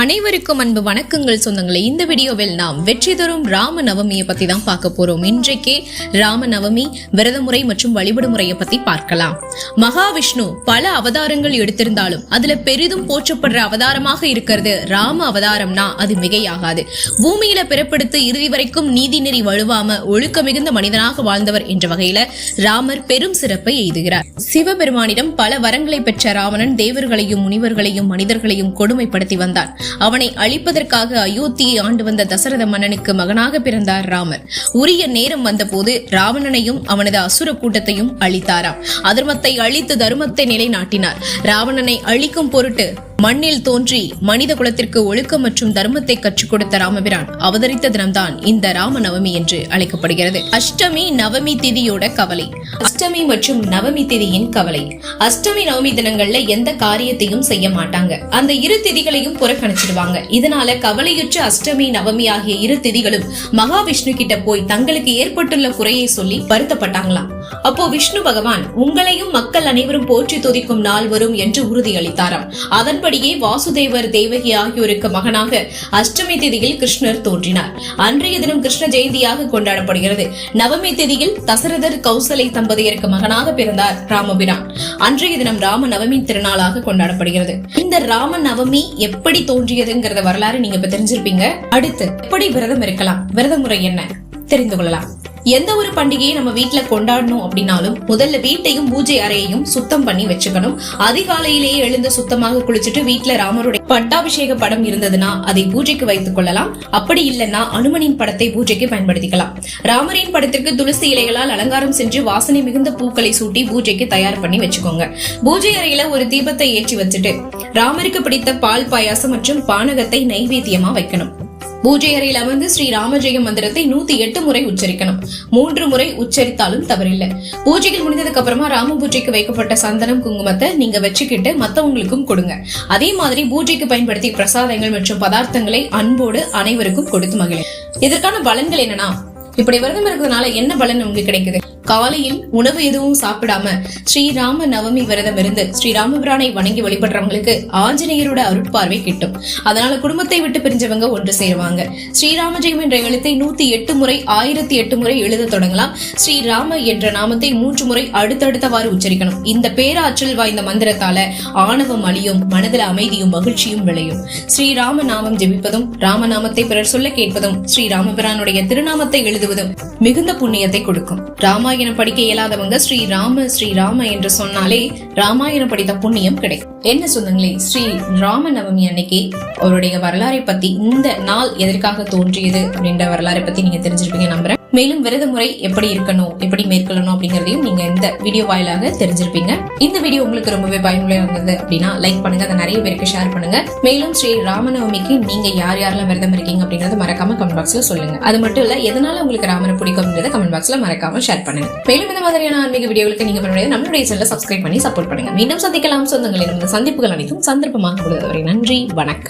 அனைவருக்கும் அன்பு வணக்கங்கள் சொந்தங்களை. இந்த வீடியோவில் நாம் வெற்றி தரும் ராம நவமியை பத்தி தான் பார்க்க போறோம். இன்றைக்கே ராம நவமி விரத முறை மற்றும் வழிபடு முறையை பத்தி பார்க்கலாம். மகாவிஷ்ணு பல அவதாரங்கள் எடுத்திருந்தாலும் அதுல பெரிதும் போற்றப்படுற அவதாரமாக இருக்கிறது ராம அவதாரம்னா அது மிகையாகாது. பூமியில பிறப்பெடுத்து இறுதி வரைக்கும் நீதி நெறி வழுவாம ஒழுக்க மிகுந்த மனிதனாக வாழ்ந்தவர் என்ற வகையில ராமர் பெரும் சிறப்பை எய்துகிறார். சிவபெருமானிடம் பல வரங்களை பெற்ற ராவணன் தேவர்களையும் முனிவர்களையும் மனிதர்களையும் கொடுமைப்படுத்தி வந்தான். அவனை அழிப்பதற்காக அயோத்தியை ஆண்டு வந்த தசரத மன்னனுக்கு மகனாக பிறந்தார் ராமர். உரிய நேரம் வந்தபோது ராவணனையும் அவனது அசுர கூட்டத்தையும் அழித்தாராம். அதர்மத்தை அழித்து தர்மத்தை நிலைநாட்டினார். ராவணனை அழிக்கும் பொருட்டு மண்ணில் தோன்றி மனித குலத்திற்கு ஒழுக்கம் மற்றும் தர்மத்தை கற்றுக் கொடுத்த ராமபிரான் அவதரித்த தினம்தான் இந்த ராம நவமி என்று அழைக்கப்படுகிறது. அஷ்டமி நவமி திதியோட கவலை. அஷ்டமி மற்றும் நவமி திதியின் கவலை. அஷ்டமி நவமி தினங்கள்ல எந்த காரியத்தையும் செய்ய மாட்டாங்க. அந்த இரு திதிகளையும் புறக்கணிச்சிடுவாங்க. இதனால கவலையுற்ற அஷ்டமி நவமி ஆகிய இரு திதிகளும் மகாவிஷ்ணு கிட்ட போய் தங்களுக்கு ஏற்பட்டுள்ள குறையை சொல்லி வருத்தப்பட்டாங்களாம். அப்போ விஷ்ணு பகவான் உங்களையும் மக்கள் அனைவரும் போற்றி துதிக்கும் நாள் வரும் என்று உறுதியளித்தாராம். அதன்படி அதன்படியே வாசுதேவர் தேவகி ஆகியோருக்கு மகனாக அஷ்டமி திதியில் கிருஷ்ணர் தோன்றினார். அன்றைய தினம் கிருஷ்ண ஜெயந்தியாக கொண்டாடப்படுகிறது. நவமி திதியில் தசரதர் கௌசலை தம்பதியருக்கு மகனாக பிறந்தார் ராமபிரான். அன்றைய தினம் ராம நவமி திருநாளாக கொண்டாடப்படுகிறது. இந்த ராம நவமி எப்படி தோன்றியதுங்கிறத வரலாறு நீங்க இப்ப தெரிஞ்சிருப்பீங்க. அடுத்து எப்படி விரதம் இருக்கலாம்? விரத முறை என்ன? தெரிந்து கொள்ளலாம். எந்த ஒரு பண்டிகையை நம்ம வீட்டுல கொண்டாடணும் அப்படின்னாலும் முதல்ல வீட்டையும் பூஜை அறையையும் சுத்தம் பண்ணி வச்சுக்கணும். அதிகாலையிலேயே எழுந்து சுத்தமாக குளிச்சுட்டு வீட்ல ராமருடைய பட்டாபிஷேக படம் இருந்ததுன்னா அதை பூஜைக்கு வைத்துக் கொள்ளலாம். அப்படி இல்லைன்னா அனுமனின் படத்தை பூஜைக்கு பயன்படுத்திக்கலாம். ராமரின் படத்திற்கு துளசி இலைகளால் அலங்காரம் செஞ்சு வாசனை மிகுந்த பூக்களை சூட்டி பூஜைக்கு தயார் பண்ணி வச்சுக்கோங்க. பூஜை அறையில ஒரு தீபத்தை ஏற்றி வச்சுட்டு ராமருக்கு பிடித்த பால் பாயாசம் மற்றும் பானகத்தை நைவேத்தியமா வைக்கணும். பூஜை அறையில் அமர்ந்து ஸ்ரீ ராமஜெய மந்திரத்தை நூத்தி எட்டு முறை உச்சரிக்கணும். மூன்று முறை உச்சரித்தாலும் தவறில்லை. பூஜைகள் முடிந்ததுக்கு அப்புறமா ராம பூஜைக்கு வைக்கப்பட்ட சந்தனம் குங்குமத்தை நீங்க வச்சுக்கிட்டு மத்தவங்களுக்கும் கொடுங்க. அதே மாதிரி பூஜைக்கு பயன்படுத்திய பிரசாதங்கள் மற்றும் பதார்த்தங்களை அன்போடு அனைவருக்கும் கொடுத்து மகிழ இதற்கான பலன்கள் என்னன்னா இப்படி விரதம் இருக்கிறதுனால என்ன பலன் உங்களுக்கு கிடைக்குது? காலையில் உணவு எதுவும் சாப்பிடாம ஸ்ரீராம நவமி விரதம் இருந்து ஸ்ரீராமபிரானை வணங்கி வழிபடுறவங்களுக்கு ஆஞ்சநேயரோட அருட்பார்வை கிட்டும். அதனால குடும்பத்தை விட்டு பிரிஞ்சவங்க ஒன்று சேருவாங்க. ஸ்ரீராம ஜெயம் என்ற எழுத்தை நூத்தி எட்டு முறை ஆயிரத்தி எட்டு முறை எழுத தொடங்கலாம். ஸ்ரீராம என்ற நாமத்தை மூன்று முறை அடுத்தடுத்தவாறு உச்சரிக்கணும். இந்த பேராற்றல் வாய்ந்த மந்திரத்தால ஆணவம் அழியும் மனதில் அமைதியும் மகிழ்ச்சியும் விளையும். ஸ்ரீராம நாமம் ஜெபிப்பதும் ராமநாமத்தை பிறர் சொல்ல கேட்பதும் ஸ்ரீராமபிரானுடைய திருநாமத்தை எழுதுவதும் மிகுந்த புண்ணியத்தை கொடுக்கும். ராமாயணம் படிக்க இயலாதவங்க ஸ்ரீ ராம ஸ்ரீ ராம என்று சொன்னாலே ராமாயணம் படித்த புண்ணியம் கிடைக்கும். என்ன சொந்தங்களே ஸ்ரீ ராம நவமி அன்னைக்கு அவருடைய வரலாறை பத்தி இந்த நாள் எதற்காக தோன்றியது அப்படின்ற வரலாறை பத்தி நீங்க தெரிஞ்சிருப்பீங்க நம்புறேன். மேலும் விரத முறை எப்படி இருக்கணும் எப்படி மேற்கொள்ளணும் அப்படிங்கறதையும் நீங்க இந்த வீடியோ வாயிலாக தெரிஞ்சிருப்பீங்க. இந்த வீடியோ உங்களுக்கு ரொம்பவே பயனுள்ள இருந்தது அப்படின்னா லைக் பண்ணுங்க அதை நிறைய பேருக்கு ஷேர் பண்ணுங்க. மேலும் ஸ்ரீ ராமநவமிக்கு நீங்க யார் யாரெல்லாம் விரதம் இருக்கீங்க அப்படிங்கறத மறக்காம கமெண்ட் பாக்ஸ்ல சொல்லுங்க. அது மட்டும் இல்ல எதனால உங்களுக்கு ராமனை பிடிக்கும்ன்றத கமெண்ட் பாக்ஸ்ல மறக்காம ஷேர் பண்ணுங்க. மேலும் இந்த மாதிரியான ஆன்மீக வீடியோகளுக்கு நீங்க பண்ணுறது நம்மளுடைய சேனலை சப்ஸ்கிரைப் பண்ணி சப்போர்ட் பண்ணுங்க. மீண்டும் சந்திக்கலாம். சொந்தங்களின் இந்த சந்திப்புகள் அனைத்தும் சந்தர்ப்பமாக கொடுத்தவரை நன்றி வணக்கம்.